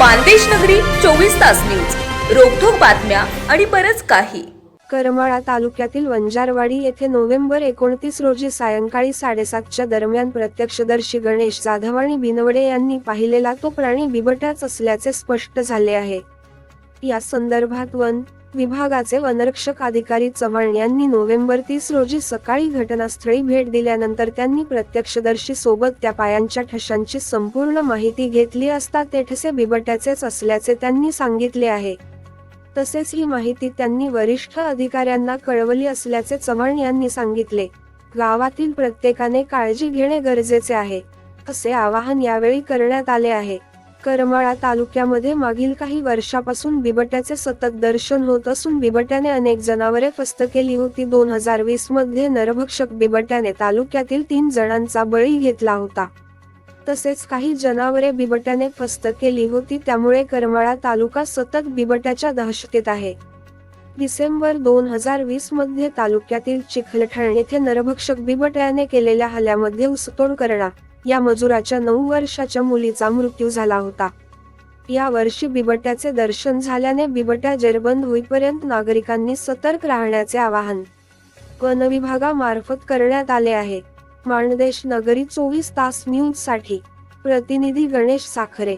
मानदेश नगरी चोवीस तास न्यूज. रोखोक बातम्या आणि बरच काही. करमाळा तालुक्यातील वंजारवाडी येथे नोव्हेंबर एकोणतीस रोजी सायंकाळी साडेसातच्या दरम्यान प्रत्यक्षदर्शी गणेश जाधव आणि बिनवडे यांनी पाहिलेला तो प्राणी बिबट्याच असल्याचे स्पष्ट झाले आहे. या संदर्भात वन विभागाचे वनरक्षक अधिकारी चव्हाण यांनी नोव्हेंबर तीस रोजी सकाळी घटनास्थळी भेट दिल्यानंतर त्यांनी प्रत्यक्षदर्शी सोबत त्या पायांच्या ठशांची संपूर्ण माहिती घेतली असता ते ठसे बिबट्याचेच असल्याचे त्यांनी सांगितले आहे. तसेच ही माहिती त्यांनी वरिष्ठ अधिकाऱ्यांना कळवली असल्याचे चव्हाण यांनी सांगितले. गावातील प्रत्येकाने काळजी घेणे गरजेचे आहे. असे आवाहन यावेळी करण्यात आले आहे. करमाळा तालुक्यामध्ये मागील काही वर्षापासून बिबट्याचे सतत दर्शन होत असून बिबट्याने अनेक जनावरे फस्त केली होती. दोन हजार वीसमध्ये नरभक्षक बिबट्याने तालुक्यातील तीन जणांचा बळी घेतला होता. तसेच काही जनावरे बिबट्याने फस्त केली होती. त्यामुळे करमाळा तालुका सतत बिबट्याच्या दहशतीत आहे. डिसेंबर दोन हजार वीसमध्ये तालुक्यातील चिखलठाण येथे नरभक्षक बिबट्याने केलेल्या हल्ल्यामध्ये उसतोड करणार या मजुराच्या नऊ वर्षाच्या मुलीचा मृत्यू झाला होता. या वर्षी बिबट्याचे दर्शन झाल्याने बिबट्या जेरबंद होईपर्यंत नागरिकांनी सतर्क राहण्याचे आवाहन वन विभागामार्फत करण्यात आले आहे. माणदेश नगरी चोवीस तास न्यूजसाठी. प्रतिनिधी गणेश साखरे.